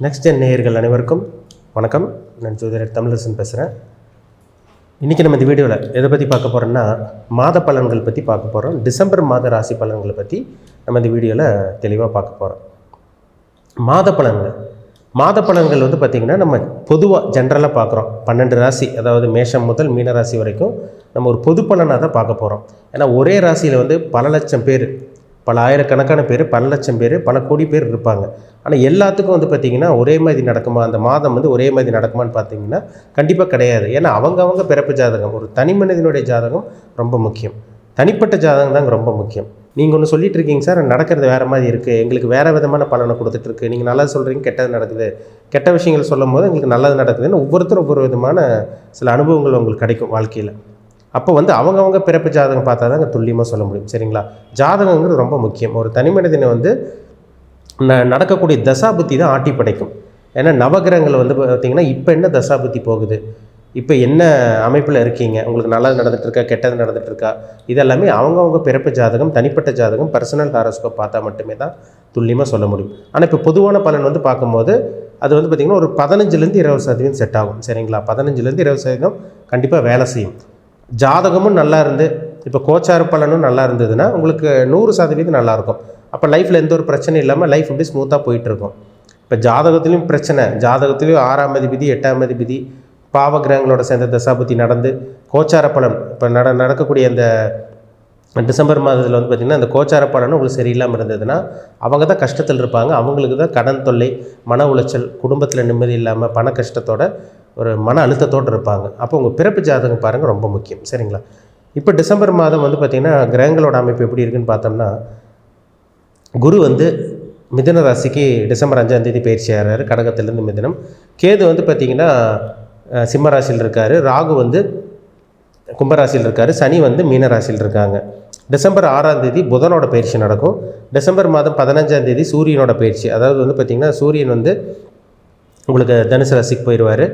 Next என் நேயர்கள் அனைவருக்கும் வணக்கம். நான் ஜோதிடர் தமிழரசன் பேசுகிறேன் இன்றைக்கி நம்ம இந்த வீடியோவில் எதை பற்றி பார்க்க போகிறோம்னா மாத பலன்கள் பற்றி பார்க்க போகிறோம் டிசம்பர் மாத ராசி பலன்களை பற்றி நம்ம இந்த வீடியோவில் தெளிவாக பார்க்க போகிறோம் மாத பலன்கள். மாத பலன்கள் வந்து பார்த்திங்கன்னா நம்ம பொதுவாக ஜென்ரலாக பார்க்குறோம். பன்னெண்டு ராசி அதாவது மேஷம் முதல் மீன ராசி வரைக்கும் நம்ம ஒரு பொது பலனாக தான் பார்க்க போகிறோம் ஏன்னா ஒரே ராசியில் வந்து பல லட்சம் பேர் பல ஆயிரக்கணக்கான பேர் பல லட்சம் பேர் பல கோடி பேர் இருப்பாங்க. ஆனால் எல்லாத்துக்கும் வந்து பார்த்திங்கன்னா ஒரே மாதிரி நடக்குமா? அந்த மாதம் வந்து ஒரே மாதிரி நடக்குமான்னு பார்த்தீங்கன்னா கண்டிப்பாக கிடையாது. ஏன்னா அவங்கவங்க பிறப்பு ஜாதகம் ஒரு தனி மனிதனுடைய ஜாதகம் ரொம்ப முக்கியம். தனிப்பட்ட ஜாதகம் தாங்க ரொம்ப முக்கியம். நீங்கள் ஒன்று சொல்லிட்டு இருக்கீங்க சார் நடக்கிறது வேறு மாதிரி இருக்குது எங்களுக்கு வேறு விதமான பலனை கொடுத்துட்ருக்கு நீங்கள் நல்லது சொல்கிறீங்க கெட்டது நடக்குது. கெட்ட விஷயங்கள் சொல்லும் போது எங்களுக்கு நல்லது நடக்குதுன்னு ஒவ்வொருத்தரும் ஒவ்வொரு விதமான சில அனுபவங்கள் உங்களுக்கு கிடைக்கும் வாழ்க்கையில். அப்போ வந்து அவங்கவங்க பிறப்பு ஜாதகம் பார்த்தா தான் துல்லியமாக சொல்ல முடியும். சரிங்களா? ஜாதகங்கிறது ரொம்ப முக்கியம். ஒரு தனி மனிதனை வந்து ந நடக்கக்கூடிய தசாபுத்தி தான் ஆட்டி படைக்கும். ஏன்னா நவகிரகங்கள் வந்து பார்த்திங்கன்னா இப்போ என்ன தசாபுத்தி போகுது? இப்போ என்ன அமைப்பில் இருக்கீங்க? உங்களுக்கு நல்லது நடந்துகிட்ருக்கா கெட்டது நடந்துகிட்ருக்கா இதெல்லாமே அவங்கவுங்க பிறப்பு ஜாதகம் தனிப்பட்ட ஜாதகம் பர்சனல் ஹாரோஸ்கோப் பார்த்தா மட்டுமே தான் துல்லியமாக சொல்ல முடியும். ஆனால் இப்போ பொதுவான பலன் வந்து பார்க்கும்போது அது வந்து பார்த்திங்கன்னா ஒரு பதினஞ்சுலேருந்து இருபது சதவீதம் செட் ஆகும். சரிங்களா? பதினஞ்சுலேருந்து இருபது சதவீதம் கண்டிப்பாக வேலை செய்யும். ஜாதகமும் நல்லா இருந்து இப்போ கோச்சார பலனும் நல்லா இருந்ததுன்னா உங்களுக்கு நூறு சதவீதம் நல்லாயிருக்கும் அப்போ லைஃப்பில் எந்த ஒரு பிரச்சனையும் இல்லாமல் லைஃப் அப்படி ஸ்மூத்தாக போயிட்டுருக்கும் இப்போ ஜாதகத்துலேயும் பிரச்சனை ஜாதகத்துலேயும் ஆறாம் அதிபதி எட்டாம் அதிபதி பாவகிரகங்களோட சேர்ந்த தசாபதி நடந்து கோச்சார பலன் இப்போ நட நடக்கக்கூடிய அந்த டிசம்பர் மாதத்தில் வந்து பார்த்திங்கன்னா அந்த கோச்சார பலனும் உங்களுக்கு சரியில்லாமல் இருந்ததுன்னா அவங்க தான் கஷ்டத்தில் இருப்பாங்க. அவங்களுக்கு தான் கடன் தொல்லை மன உளைச்சல் குடும்பத்தில் நிம்மதி இல்லாமல் பண கஷ்டத்தோட ஒரு மன அழுத்தத்தோடு இருப்பாங்க. அப்போ உங்கள் பிறப்பு ஜாதகம் பாருங்கள் ரொம்ப முக்கியம். சரிங்களா? இப்போ டிசம்பர் மாதம் வந்து பார்த்திங்கன்னா கிரகங்களோட அமைப்பு எப்படி இருக்குன்னு பார்த்தோம்னா குரு வந்து மிதுன ராசிக்கு டிசம்பர் அஞ்சாம் தேதி பயிற்சி ஆகிறாரு கடகத்திலேருந்து மிதனம். கேது வந்து பார்த்திங்கன்னா சிம்மராசியில் சிம்ம ராசியில் இருக்கார். ராகு வந்து கும்பராசியில் இருக்கார். சனி வந்து மீனராசியில் இருக்காங்க. டிசம்பர் ஆறாம் தேதி புதனோட பயிற்சி நடக்கும். டிசம்பர் மாதம் பதினஞ்சாம் தேதி சூரியனோட பயிற்சி. அதாவது வந்து பார்த்திங்கன்னா சூரியன் வந்து உங்களுக்கு தனுசு ராசிக்கு போயிடுவார்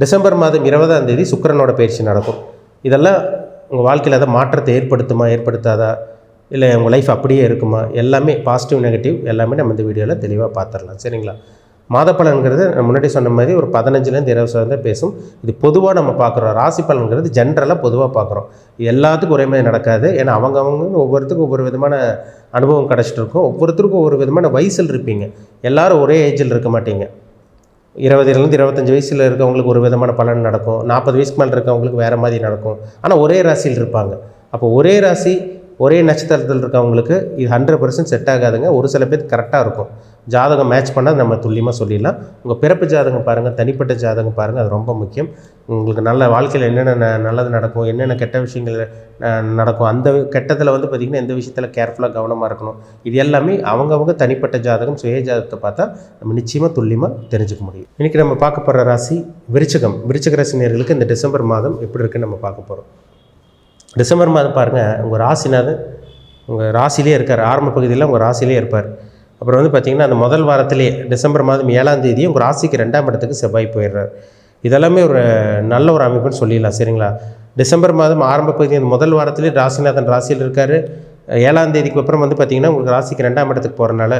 டிசம்பர் மாதம் இருபதாம் தேதி சுக்கரனோட பயிற்சி நடக்கும். இதெல்லாம் உங்கள் வாழ்க்கையில் அதை மாற்றத்தை ஏற்படுத்துமா ஏற்படுத்தாதா? இல்லை உங்கள் லைஃப் அப்படியே இருக்குமா? எல்லாமே பாசிட்டிவ் நெகட்டிவ் எல்லாமே நம்ம இந்த வீடியோவில் தெளிவாக பார்த்துடலாம் சரிங்களா? மாத பலன்கிறது நான் முன்னாடி சொன்ன மாதிரி ஒரு பதினஞ்சுலேருந்து இருபது சதவீதம் பேசும். இது பொதுவாக நம்ம பார்க்குறோம் ராசி பலன்கிறது ஜென்ரலாக பொதுவாக பார்க்குறோம் எல்லாத்துக்கும் ஒரே மாதிரி நடக்காது. ஏன்னா அவங்கவுங்க ஒவ்வொருத்தருக்கும் ஒவ்வொரு விதமான அனுபவம் கிடச்சிட்டு இருக்கும். ஒவ்வொருத்தருக்கும் ஒவ்வொரு விதமான வயசில் இருப்பீங்க. எல்லோரும் ஒரே ஏஜில் இருக்க மாட்டீங்க. இருபதுலேருந்து இருபத்தஞ்சி வயசில் இருக்கவங்களுக்கு ஒரு விதமான பலன் நடக்கும். நாற்பது வயசுக்கு மேலே இருக்கவங்களுக்கு வேறு மாதிரி நடக்கும். ஆனால் ஒரே ராசியில் இருப்பாங்க. அப்போ ஒரே ராசி ஒரே நட்சத்திரத்தில் இருக்கவங்களுக்கு இது ஹண்ட்ரட் பர்சன்ட் செட் ஆகாதுங்க. ஒரு சில பேர் கரெக்டாக இருக்கும். ஜாதகம் மேட்ச் பண்ணால் நம்ம துல்லியமாக சொல்லிடலாம். உங்கள் பிறப்பு ஜாதகம் பாருங்கள் தனிப்பட்ட ஜாதகம் பாருங்கள் அது ரொம்ப முக்கியம். உங்களுக்கு நல்ல வாழ்க்கையில் என்னென்ன ந- நல்லது நடக்கும் என்னென்ன கெட்ட விஷயங்கள் நடக்கும் அந்த கெட்டத்தில் வந்து பார்த்திங்கன்னா எந்த விஷயத்தில் கேர்ஃபுல்லாக கவனமாக இருக்கணும். இது எல்லாமே அவங்கவங்க தனிப்பட்ட ஜாதகம் சுய ஜாதகத்தை பார்த்தா நம்ம நிச்சயமாக துல்லியமாக தெரிஞ்சுக்க முடியும். இன்றைக்கி நம்ம பார்க்க போகிற ராசி விருச்சகம். விருச்சக ராசி இந்த டிசம்பர் மாதம் எப்படி இருக்குன்னு நம்ம பார்க்க போகிறோம் டிசம்பர் மாதம் பாருங்கள் உங்கள் ராசினாது உங்கள் ராசிலே இருக்கார். ஆரம்ப பகுதியில் உங்கள் ராசிலே இருப்பார். அப்புறம் வந்து பார்த்திங்கன்னா அந்த முதல் வாரத்திலே டிசம்பர் மாதம் ஏழாம் தேதி உங்கள் ராசிக்கு ரெண்டாம் இடத்துக்கு செவ்வாய் போயிடுறார். இதெல்லாமே ஒரு நல்ல ஒரு அமைப்புன்னு சொல்லிடலாம் சரிங்களா? டிசம்பர் மாதம் ஆரம்ப பகுதி அந்த முதல் வாரத்திலே ராசிநாதன் ராசியில் இருக்கார். ஏழாம் தேதிக்கு அப்புறம் வந்து பார்த்திங்கன்னா உங்களுக்கு ராசிக்கு ரெண்டாம் இடத்துக்கு போகிறனால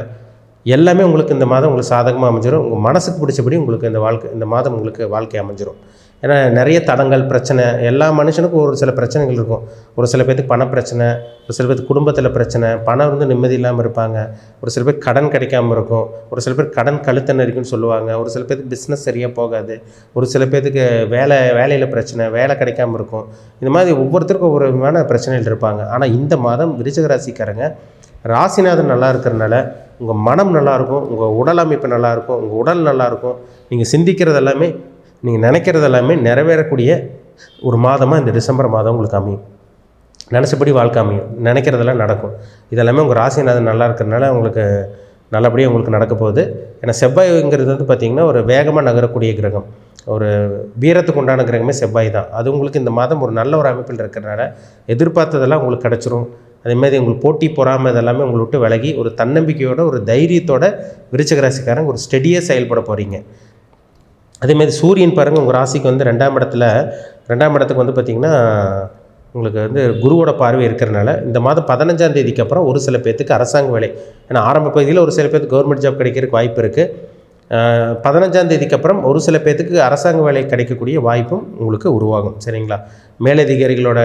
எல்லாமே உங்களுக்கு இந்த மாதம் உங்களுக்கு சாதகமாக அமைஞ்சிடும் உங்கள் மனசுக்கு பிடிச்சபடி உங்களுக்கு இந்த வாழ்க்கை இந்த மாதம் உங்களுக்கு வாழ்க்கை அமைஞ்சிரும். ஏன்னா நிறைய தடங்கள் பிரச்சனை எல்லா மனுஷனுக்கும் ஒரு சில பிரச்சனைகள் இருக்கும். ஒரு சில பேர்த்துக்கு பண பிரச்சனை ஒரு சில பேர்த்துக்கு குடும்பத்தில் பிரச்சனை பணம் வந்து நிம்மதி இல்லாமல் இருப்பாங்க. ஒரு சில பேர் கடன் கிடைக்காம இருக்கும். ஒரு சில பேர் கடன் கழுத்த நெருக்குன்னு சொல்லுவாங்க. ஒரு சில பேருக்கு பிஸ்னஸ் சரியாக போகாது. ஒரு சில பேர்த்துக்கு வேலை வேலையில் பிரச்சனை வேலை கிடைக்காம இருக்கும். இந்த மாதிரி ஒவ்வொருத்தருக்கும் ஒவ்வொரு விதமான பிரச்சனைகள் இருப்பாங்க. ஆனால் இந்த மாதம் விருச்சிக ராசிக்காரங்க ராசிநாதன் நல்லா இருக்கிறனால உங்கள் மனம் நல்லாயிருக்கும் உங்கள் உடல் அமைப்பு நல்லாயிருக்கும் உங்கள் உடல் நல்லாயிருக்கும் நீங்கள் சிந்திக்கிறது எல்லாமே நீங்கள் நினைக்கிறது எல்லாமே நிறைவேறக்கூடிய ஒரு மாதமாக இந்த டிசம்பர் மாதம் உங்களுக்கு அமையும். நினச்சபடி வாழ்க்கை அமையும். நினைக்கிறதெல்லாம் நடக்கும். இதெல்லாமே உங்கள் ராசிநாதன் நல்லா இருக்கிறனால உங்களுக்கு நல்லபடியாக உங்களுக்கு நடக்க போகுது. ஏன்னா செவ்வாய்ங்கிறது வந்து பார்த்திங்கன்னா ஒரு வேகமாக நகரக்கூடிய கிரகம். ஒரு வீரத்துக்கு உண்டான கிரகமே செவ்வாய் தான். அது உங்களுக்கு இந்த மாதம் ஒரு நல்ல ஒரு அமைப்பில் இருக்கிறனால எதிர்பார்த்ததெல்லாம் உங்களுக்கு கிடச்சிரும். அதேமாதிரி உங்களுக்கு போட்டி பொறாமல் இதெல்லாமே உங்களை விட்டு விலகி ஒரு தன்னம்பிக்கையோட ஒரு தைரியத்தோட விருச்சிக ராசிக்காரங்க ஒரு ஸ்டெடியாக செயல்பட போகிறீங்க அதேமாதிரி சூரியன் பாருங்கள் உங்கள் ராசிக்கு வந்து ரெண்டாம் இடத்துல ரெண்டாம் இடத்துக்கு வந்து பார்த்திங்கன்னா உங்களுக்கு வந்து குருவோட பார்வை இருக்கிறனால இந்த மாதம் பதினஞ்சாம் தேதிக்கு அப்புறம் ஒரு சில பேர்த்துக்கு அரசாங்க வேலை. ஏன்னா ஆரம்ப பகுதியில் ஒரு சில பேருக்கு கவர்மெண்ட் ஜாப் கிடைக்கிறதுக்கு வாய்ப்பு இருக்குது பதினஞ்சாம் தேதிக்கு அப்புறம் ஒரு சில பேர்த்துக்கு அரசாங்க வேலை கிடைக்கக்கூடிய வாய்ப்பும் உங்களுக்கு உருவாகும். சரிங்களா? மேலதிகாரிகளோட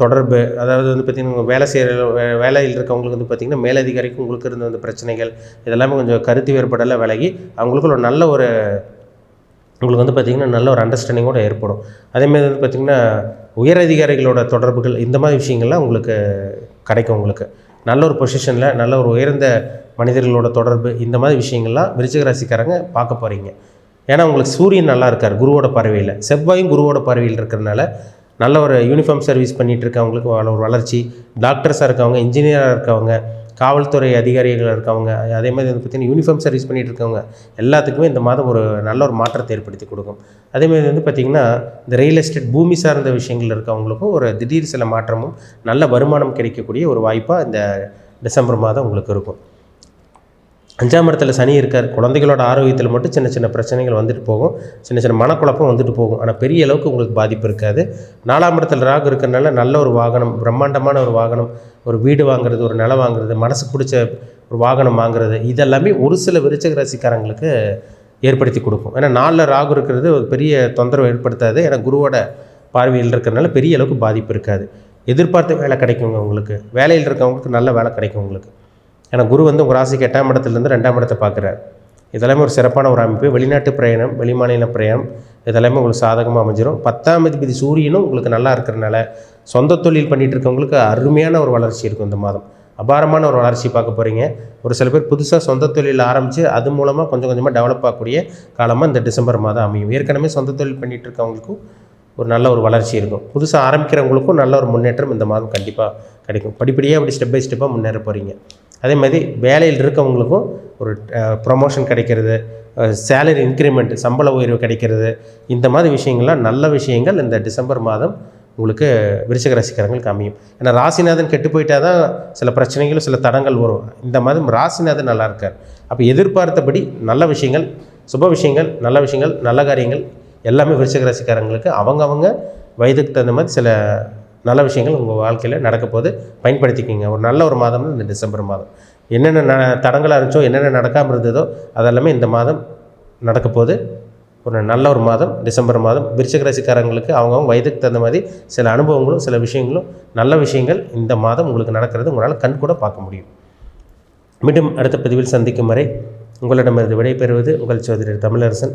தொடர்பு அதாவது வந்து பார்த்திங்கன்னா வேலை செய்கிற வேலையில் இருக்கவங்களுக்கு வந்து பார்த்திங்கன்னா மேலதிகாரிக்கும் உங்களுக்கு இருந்த அந்த பிரச்சனைகள் இதெல்லாமே கொஞ்சம் கருத்து வேறுபாடெல்லாம் விலகி அவங்களுக்கு ஒரு நல்ல ஒரு உங்களுக்கு வந்து பார்த்திங்கன்னா நல்ல ஒரு அண்டர்ஸ்டாண்டிங்கோட ஏற்படும். அதேமாதிரி வந்து பார்த்திங்கன்னா உயர் அதிகாரிகளோட தொடர்புகள் இந்த மாதிரி விஷயங்கள்லாம் உங்களுக்கு கிடைக்கும் உங்களுக்கு. நல்ல ஒரு பொசிஷனில் நல்ல ஒரு உயர்ந்த மனிதர்களோட தொடர்பு இந்த மாதிரி விஷயங்கள்லாம் விருச்சிக ராசிக்காரங்க பார்க்க போகிறீங்க ஏன்னா உங்களுக்கு சூரியன் நல்லா இருக்கார் குருவோட பறவையில் செவ்வாயும் குருவோட பறவையில் இருக்கிறனால நல்ல ஒரு யூனிஃபார்ம் சர்வீஸ் பண்ணிகிட்டு இருக்கவங்களுக்கு ஒரு வளர்ச்சி. டாக்டர்ஸாக இருக்கவங்க இன்ஜினியராக இருக்கவங்க காவல்துறை அதிகாரிகள் இருக்கவங்க அதே மாதிரி வந்து பார்த்திங்கன்னா யூனிஃபார்ம் சர்வீஸ் பண்ணிகிட்டு இருக்கவங்க எல்லாத்துக்குமே இந்த மாதம் ஒரு நல்ல ஒரு மாற்றத்தை ஏற்படுத்தி கொடுக்கும். அதேமாதிரி வந்து பார்த்திங்கன்னா இந்த ரியல் எஸ்டேட் பூமி சார்ந்த விஷயங்கள் இருக்கவங்களுக்கும் ஒரு திடீர் சில மாற்றமும் நல்ல வருமானம் கிடைக்கக்கூடிய ஒரு வாய்ப்பாக இந்த டிசம்பர் மாதம் உங்களுக்கு இருக்கும். அஞ்சாம் இடத்துல சனி இருக்கார் குழந்தைகளோட ஆரோக்கியத்தில் மட்டும் சின்ன சின்ன பிரச்சனைகள் வந்துட்டு போகும். சின்ன சின்ன மனக்குழப்பம் வந்துட்டு போகும். ஆனால் பெரிய அளவுக்கு உங்களுக்கு பாதிப்பு இருக்காது. நாலாம் இடத்துல ராகு இருக்கிறனால நல்ல ஒரு வாகனம் பிரம்மாண்டமான ஒரு வாகனம் ஒரு வீடு வாங்குறது ஒரு நிலம் வாங்குறது மனசுக்கு பிடிச்ச ஒரு வாகனம் வாங்குறது இதெல்லாமே ஒரு சில விருச்சக ராசிக்காரங்களுக்கு ஏற்படுத்தி கொடுக்கும். ஏன்னா நாளில் ராகு இருக்கிறது ஒரு பெரிய தொந்தரவு ஏற்படுத்தாது. ஏன்னா குருவோட பார்வையில் இருக்கிறனால பெரிய அளவுக்கு பாதிப்பு இருக்காது. எதிர்பார்த்த வேலை கிடைக்குங்க உங்களுக்கு. வேலையில் இருக்கவங்களுக்கு நல்ல வேலை கிடைக்கும் உங்களுக்கு. ஏன்னா குரு வந்து உங்கள் ராசிக்கு எட்டாம் இடத்துலேருந்து ரெண்டாம் இடத்தை பார்க்குறார். இதெல்லாமே ஒரு சிறப்பான ஒரு அமைப்பு. வெளிநாட்டு பிரயாணம் வெளிமாநில பிரயாணம் இதெல்லாமே உங்களுக்கு சாதகமாக அமைஞ்சிடும் பத்தாம் அதிபதி சூரியனும் உங்களுக்கு நல்லா இருக்கிறனால சொந்த தொழில் பண்ணிகிட்டு இருக்கவங்களுக்கு அருமையான ஒரு வளர்ச்சி இருக்கும் இந்த மாதம். அபாரமான ஒரு வளர்ச்சி பார்க்க போகிறீங்க ஒரு சில பேர் புதுசாக சொந்த தொழில் ஆரம்பித்து அது மூலமாக கொஞ்சம் கொஞ்சமாக டெவலப் ஆகக்கூடிய காலமாக இந்த டிசம்பர் மாதம் அமையும். ஏற்கனவே சொந்த தொழில் பண்ணிகிட்டு இருக்கவங்களுக்கும் ஒரு நல்ல ஒரு வளர்ச்சி இருக்கும். புதுசாக ஆரம்பிக்கிறவங்களுக்கும் நல்ல ஒரு முன்னேற்றம் இந்த மாதம் கண்டிப்பாக கிடைக்கும். படிப்படியாக அப்படி ஸ்டெப் பை ஸ்டெப்பாக முன்னேற போகிறீங்க அதே மாதிரி வேலையில் இருக்கவங்களுக்கும் ஒரு ப்ரொமோஷன் கிடைக்கிறது சேலரி இன்க்ரிமெண்ட் சம்பள உயர்வு கிடைக்கிறது இந்த மாதிரி விஷயங்கள்லாம் நல்ல விஷயங்கள் இந்த டிசம்பர் மாதம் உங்களுக்கு விருச்சிக ராசிக்காரங்களுக்கு அமையும். ஏன்னா ராசிநாதன் கெட்டு போயிட்டா தான் சில பிரச்சனைகளும் சில தடங்கள் வரும். இந்த மாதம் ராசிநாதன் நல்லா இருக்கார். அப்போ எதிர்பார்த்தபடி நல்ல விஷயங்கள் சுப விஷயங்கள் நல்ல விஷயங்கள் நல்ல காரியங்கள் எல்லாமே விருச்சிக ராசிக்காரங்களுக்கு அவங்கவங்க வயதுக்கு தகுந்த மாதிரி சில நல்ல விஷயங்கள் உங்கள் வாழ்க்கையில் நடக்க போது பயன்படுத்திக்கிங்க. ஒரு நல்ல ஒரு மாதம் இந்த டிசம்பர் மாதம். என்னென்ன ந தடங்களாக இருந்துச்சோ என்னென்ன நடக்காமல் இருந்ததோ அதெல்லாமே இந்த மாதம் நடக்க போது ஒரு நல்ல ஒரு மாதம் டிசம்பர் மாதம். விருச்சிக ராசிக்காரங்களுக்கு அவங்கவுங்க வயதுக்கு தகுந்த மாதிரி சில அனுபவங்களும் சில விஷயங்களும் நல்ல விஷயங்கள் இந்த மாதம் உங்களுக்கு நடக்கிறது உங்களால் கண் கூட பார்க்க முடியும். மீண்டும் அடுத்த பதிவில் சந்திக்கும் வரை உங்களிடமிருந்து விடைபெறுவது உங்கள் சோதரர் தமிழரசன்.